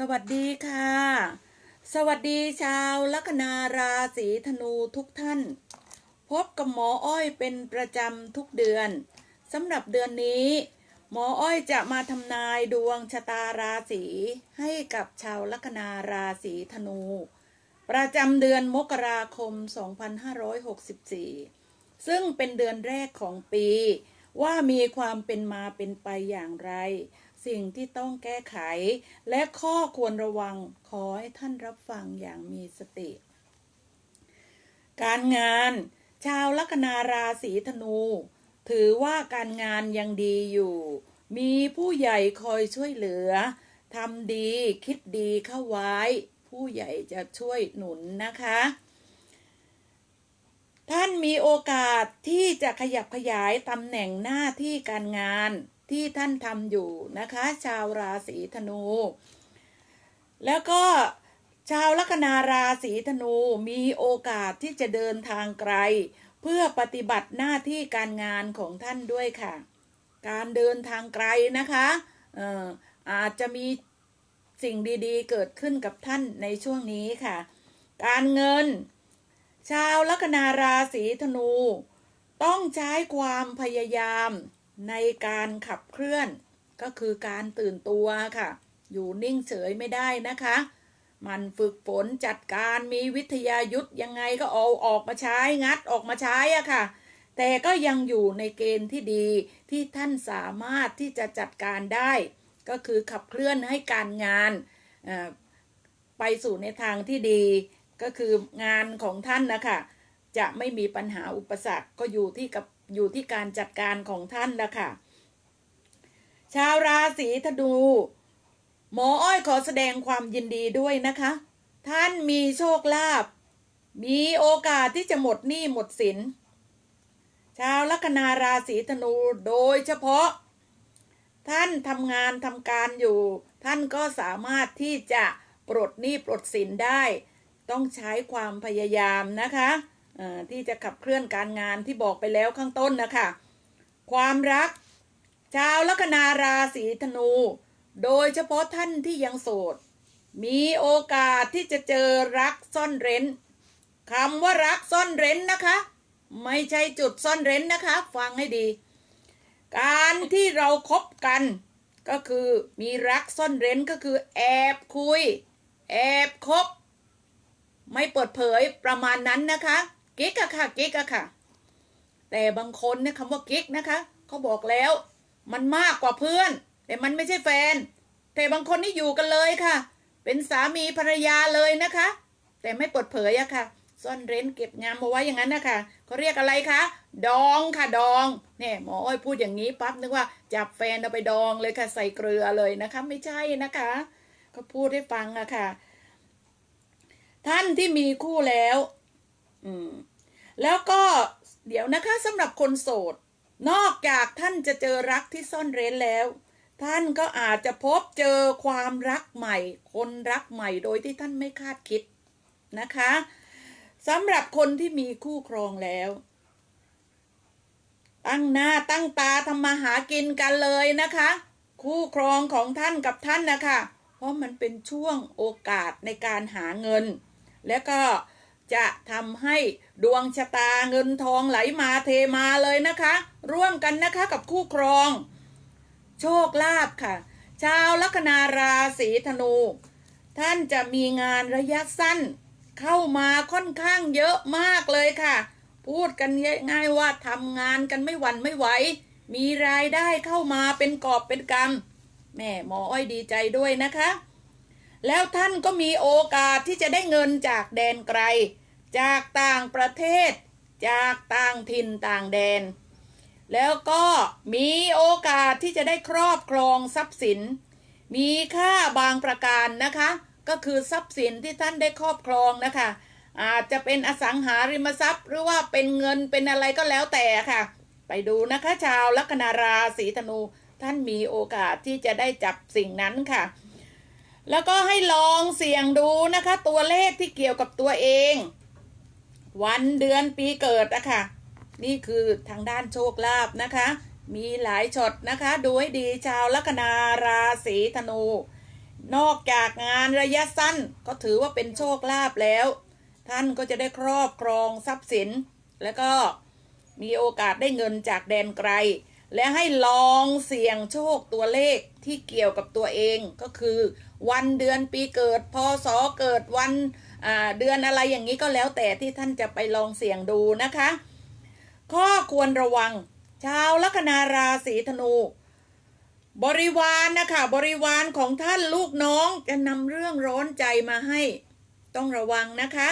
สวัสดีค่ะ สวัสดีชาวลัคนาราศีธนูทุกท่าน พบกับหมออ้อยเป็นประจำทุกเดือนสำหรับเดือนนี้ หมออ้อยจะมาทำนายดวงชะตาราศีให้กับชาวลัคนาราศีธนู ประจำเดือนมกราคม 2564 ซึ่งเป็นเดือนแรกของปี ว่ามีความเป็นมาเป็นไปอย่างไร สิ่งที่ต้องแก้ไข และข้อควรระวังขอให้ท่านรับฟังอย่างมีสติ การงาน ชาวลัคนาราศีธนู ถือว่าการงานยังดีอยู่ มีผู้ใหญ่คอยช่วยเหลือทำดีคิดดีเข้าไว้ ผู้ใหญ่จะช่วยหนุนนะคะ ท่านมีโอกาสที่จะขยับขยายตำแหน่งหน้าที่การงาน ที่ท่านทำอยู่นะคะ ชาวราศีธนู แล้วก็ชาวลัคนาราศีธนูมีโอกาสที่จะเดินทางไกล เพื่อปฏิบัติหน้าที่การงานของท่านด้วยค่ะ การเดินทางไกลนะคะเอ่ออาจจะมีสิ่งดีๆ เกิดขึ้นกับท่านในช่วงนี้ค่ะ การเงิน ชาวลัคนาราศีธนู ต้องใช้ความพยายาม ในการขับเคลื่อนก็คือการตื่นตัวค่ะ อยู่นิ่งเฉยไม่ได้นะคะ มันฝึกฝนจัดการมีวิทยายุทธยังไงก็เอาออกมาใช้งัดออกมาใช้อะค่ะ แต่ก็ยังอยู่ในเกณฑ์ที่ดีที่ท่านสามารถที่จะจัดการได้ ก็คือขับเคลื่อนให้การงานไปสู่ในทางที่ดี ก็คืองานของท่านนะคะจะไม่มีปัญหาอุปสรรคก็อยู่ที่กับ อยู่ที่การจัดการของท่านละค่ะชาวราศีธนู หมออ้อยขอแสดงความยินดีด้วยนะคะ ท่านมีโชคลาภมีโอกาสที่จะหมดหนี้หมดสิน ชาวลัคนาราศีธนูโดยเฉพาะ ท่านทำงานทำการอยู่ ท่านก็สามารถที่จะปลดหนี้ปลดสินได้ ต้องใช้ความพยายามนะคะ ที่จะขับเคลื่อนการงานที่บอกไปแล้วข้างต้นนะคะ ความรัก ชาวลัคนาราศีธนู โดยเฉพาะท่านที่ยังโสด มีโอกาสที่จะเจอรักซ่อนเร้นคำว่ารักซ่อนเร้นนะคะ ไม่ใช่จุดซ่อนเร้นนะคะ ฟังให้ดี การที่เราครบกัน ก็คือมีรักซ่อนเร้นก็คือแอบคุย แอบคบ ไม่เปิดเผยประมาณนั้นนะคะ กิ๊กอะค่ะกิ๊กอะค่ะ แต่บางคนเนี่ยคำว่ากิ๊กนะคะเขาบอกแล้วมันมากกว่าเพื่อน แต่มันไม่ใช่แฟน แต่บางคนนี่อยู่กันเลยค่ะ เป็นสามีภรรยาเลยนะคะ แต่ไม่เปิดเผยอะค่ะ ซ่อนเร้นเก็บงามมาไว้อย่างนั้นนะคะเขาเรียกอะไรคะดองค่ะดองเนี่ยหมออ้อยพูดอย่างนี้ปั๊บนึกว่าจับแฟนเอาไปดองเลยค่ะใส่เกลือเลยนะคะ ไม่ใช่นะคะเขาพูดให้ฟังอะค่ะ ท่านที่มีคู่แล้ว อืม แล้วก็เดี๋ยวนะคะสำหรับคนโสด นอกจากท่านจะเจอรักที่ซ่อนเร้นแล้ว ท่านก็อาจจะพบเจอความรักใหม่ คนรักใหม่โดยที่ท่านไม่คาดคิดนะคะสำหรับคนที่มีคู่ครองแล้ว ตั้งหน้าตั้งตาทำมาหากินกันเลยนะคะ คู่ครองของท่านกับท่านนะคะ เพราะมันเป็นช่วงโอกาสในการหาเงิน และก็ จะทำให้ดวงชะตาเงินทองไหลมาเทมาเลยนะคะ ร่วมกันนะคะกับคู่ครอง โชคลาภค่ะ ชาวลัคนาราศีธนู ท่านจะมีงานระยะสั้น เข้ามาค่อนข้างเยอะมากเลยค่ะ พูดกันง่ายๆว่าทำงานกันไม่หวั่นไม่ไหว มีรายได้เข้ามาเป็นกอบเป็นกำแม่หมออ้อยดีใจด้วยนะคะแล้วท่านก็มีโอกาสที่จะได้เงินจากแดนไกล จากต่างประเทศ จากต่างถิ่นต่างแดน แล้วก็มีโอกาสที่จะได้ครอบครองทรัพย์สิน มีค่าบางประการนะคะ ก็คือทรัพย์สินที่ท่านได้ครอบครองนะคะ อาจจะเป็นอสังหาริมทรัพย์ หรือว่าเป็นเงินเป็นอะไรก็แล้วแต่ค่ะ ไปดูนะคะชาวลัคนาราศีธนู ท่านมีโอกาสที่จะได้จับสิ่งนั้นค่ะแล้วก็ให้ลองเสี่ยงดูนะคะ ตัวเลขที่เกี่ยวกับตัวเอง วันเดือนปีเกิดนะคะนี่คือทางด้านโชคลาภนะคะ มีหลายช็อตนะคะ ดูให้ดีชาวลัคนาราศีธนู นอกจากงานระยะสั้นก็ถือว่าเป็นโชคลาภแล้ว ท่านก็จะได้ครอบครองทรัพย์สิน แล้วก็มีโอกาสได้เงินจากแดนไกล และให้ลองเสี่ยงโชคตัวเลขที่เกี่ยวกับตัวเองก็คือ วันเดือนปีเกิดพศเกิดวัน เดือนอะไรอย่างนี้ก็แล้วแต่ที่ท่านจะไปลองเสี่ยงดูนะคะ ข้อควรระวัง ชาวลัคนาราศีธนู บริวารนะคะบริวารของท่านลูกน้องจะนำเรื่องร้อนใจมาให้ ต้องระวังนะคะ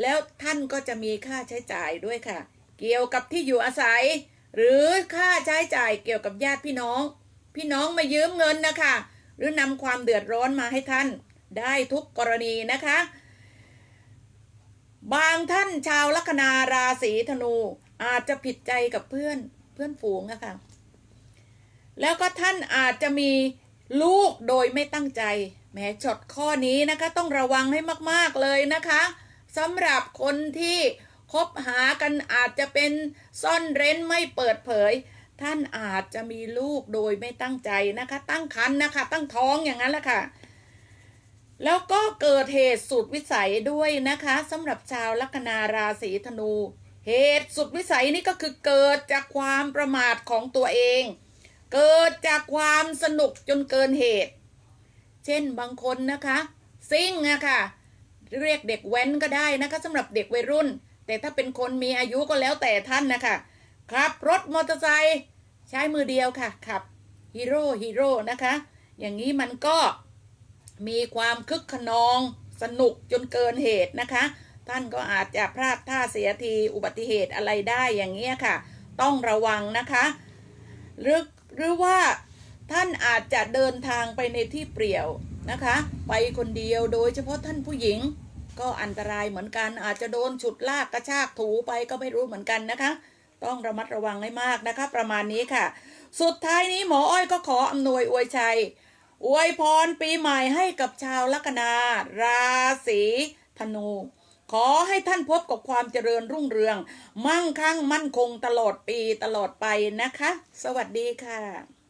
แล้วท่านก็จะมีค่าใช้จ่ายด้วยค่ะ เกี่ยวกับที่อยู่อาศัย หรือค่าใช้จ่ายเกี่ยวกับญาติพี่น้อง พี่น้องมายืมเงินนะคะ หรือนำความเดือดร้อนมาให้ท่านได้ทุกกรณีนะคะ บางท่านชาวลัคนาราศีธนูอาจจะผิดใจกับเพื่อนเพื่อนฝูงอะคะแล้วก็ท่านอาจจะมีลูกโดยไม่ตั้งใจแหมช็อตข้อนี้นะคะ ต้องระวังให้มากๆเลยนะคะสำหรับคนที่คบหากันอาจจะเป็นซ่อนเร้นไม่เปิดเผย ท่านอาจจะมีลูกโดยไม่ตั้งใจนะคะ ตั้งครรภ์นะคะ ตั้งท้องอย่างนั้นแหละค่ะ แล้วก็เกิดเหตุสุดวิสัยด้วยนะคะสำหรับชาวลัคนาราศีธนู เหตุสุดวิสัยนี่ก็คือเกิดจากความประมาทของตัวเอง เกิดจากความสนุกจนเกินเหตุ เช่นบางคนนะคะซิ่งอะค่ะเรียกเด็กแว้นก็ได้นะคะสำหรับเด็กวัยรุ่น แต่ถ้าเป็นคนมีอายุก็แล้วแต่ท่านนะคะขับรถมอเตอร์ไซค์ใช้มือเดียวค่ะขับฮีโร่ฮีโร่นะคะ อย่างนี้มันก็ มีความคึกขนองสนุกจนเกินเหตุนะคะ ท่านก็อาจจะพลาดท่าเสียทีอุบัติเหตุอะไรได้อย่างนี้ยค่ะ ต้องระวังนะคะหรือหรือว่าท่านอาจจะเดินทางไปในที่เปลี่ยวนะคะ ไปคนเดียวโดยเฉพาะท่านผู้หญิง ก็อันตรายเหมือนกันอาจจะโดนฉุดลากกระชากถูไปก็ไม่รู้เหมือนกันนะคะ ต้องระมัดระวังให้มากนะคะ ประมาณนี้ค่ะ สุดท้ายนี้หมออ้อยก็ขออำนวยอวยชัย อวยพรปีใหม่ให้กับชาวลัคนาราศีธนู ขอให้ท่านพบกับความเจริญรุ่งเรือง มั่งคั่งมั่นคงตลอดปีตลอดไปนะคะ สวัสดีค่ะ